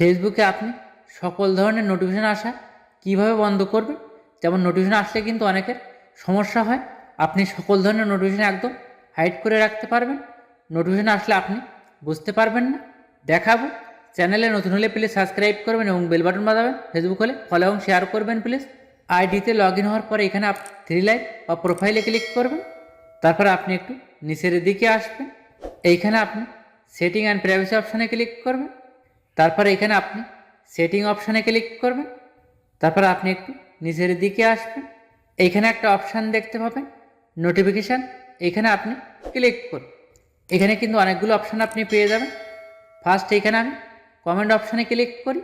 ফেসবুকে আপনি সকল ধরনের নোটিফিকেশান আসা কীভাবে বন্ধ করবেন? যেমন নোটিফিকেশান আসলে কিন্তু অনেকের সমস্যা হয়। আপনি সকল ধরনের নোটিফিকেশান একদম হাইড করে রাখতে পারবেন। নোটিফিকেশান আসলে আপনি বুঝতে পারবেন না। দেখাবো। চ্যানেলে নতুন হলে প্লিজ সাবস্ক্রাইব করবেন এবং বেল বাটন বাজাবেন। ফেসবুক হলে ফলো এবং শেয়ার করবেন প্লিজ আইডিতে লগ ইন হওয়ার পরে এখানে আপনি থ্রি লাইন বা প্রোফাইলে ক্লিক করবেন। তারপর আপনি একটু নিচের দিকে আসবেন। এইখানে আপনি সেটিং অ্যান্ড প্রাইভেসি অপশানে ক্লিক করবেন। তারপর এখানে আপনি সেটিং অপশানে ক্লিক করবেন। তারপর আপনি একটু নিচের দিকে আসবেন। এইখানে একটা অপশান দেখতে পাবেন নোটিফিকেশান এখানে আপনি ক্লিক করুন। এখানে কিন্তু অনেকগুলো অপশান আপনি পেয়ে যাবেন। ফার্স্ট এখানে আমি কমেন্ট অপশানে ক্লিক করি।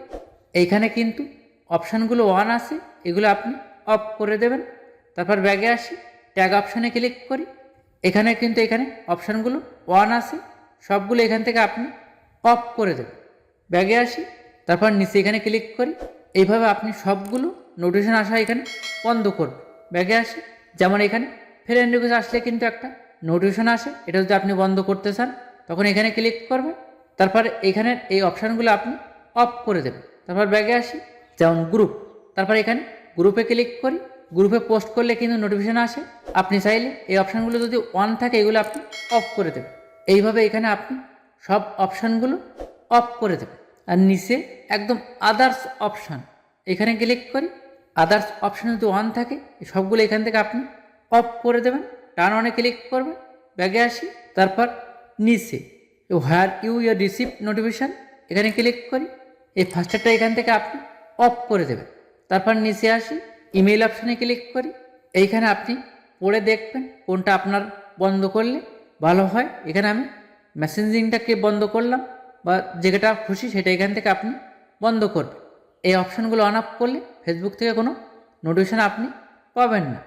এইখানে কিন্তু অপশানগুলো অন আছে, এগুলো আপনি অফ করে দেবেন। তারপর ব্যাগে আসি ট্যাগ অপশানে ক্লিক করি। এখানে কিন্তু এখানে অপশানগুলো অন আছে, সবগুলো এখান থেকে আপনি অফ করে দেবেন। ব্যাগে আসি, তারপর নিচে এখানে ক্লিক করি। এইভাবে আপনি সবগুলো নোটিশন আসা এখানে বন্ধ করবেন। ব্যাগে আসি, যেমন এখানে ফ্রেন্ড রিকোয়েস্ট আসলে কিন্তু একটা নোটিফিকেশন আসে, এটা যদি আপনি বন্ধ করতে চান, তখন এখানে ক্লিক করবেন। তারপর এখানে এই অপশানগুলো আপনি অফ করে দেবেন। তারপর ব্যাগে আসি, যেমন গ্রুপ তারপর এখানে গ্রুপে ক্লিক করি। গ্রুপে পোস্ট করলে কিন্তু নোটিফিকেশান আসে। আপনি চাইলে এই অপশানগুলো যদি অন থাকে, এগুলো আপনি অফ করে দেবেন। এইভাবে এখানে আপনি সব অপশানগুলো অফ করে দেবেন আর নিচে একদম আদার্স অপশান এখানে ক্লিক করি আদার্স অপশান যদি অন থাকে সবগুলো এখান থেকে আপনি অফ করে দেবেন। টার্ন অনে ক্লিক করবেন, ব্যাগে আসি, তারপর নিচে। Where you year receive notification এখানে ক্লিক করি। এই ফার্স্টারটা এখান থেকে আপনি অফ করে দেবেন। তারপর নিচে আসি ইমেল অপশানে ক্লিক করি। এইখানে আপনি পড়ে দেখবেন কোনটা আপনার বন্ধ করলে ভালো হয়। এখানে আমি মেসেঞ্জিংটাকে বন্ধ করলাম। বা যেটা খুশি সেটা এখান থেকে আপনি বন্ধ করবেন। এই অপশানগুলো অন অফ করলে ফেসবুক থেকে কোনো নোটিফিকেশান আপনি পাবেন না।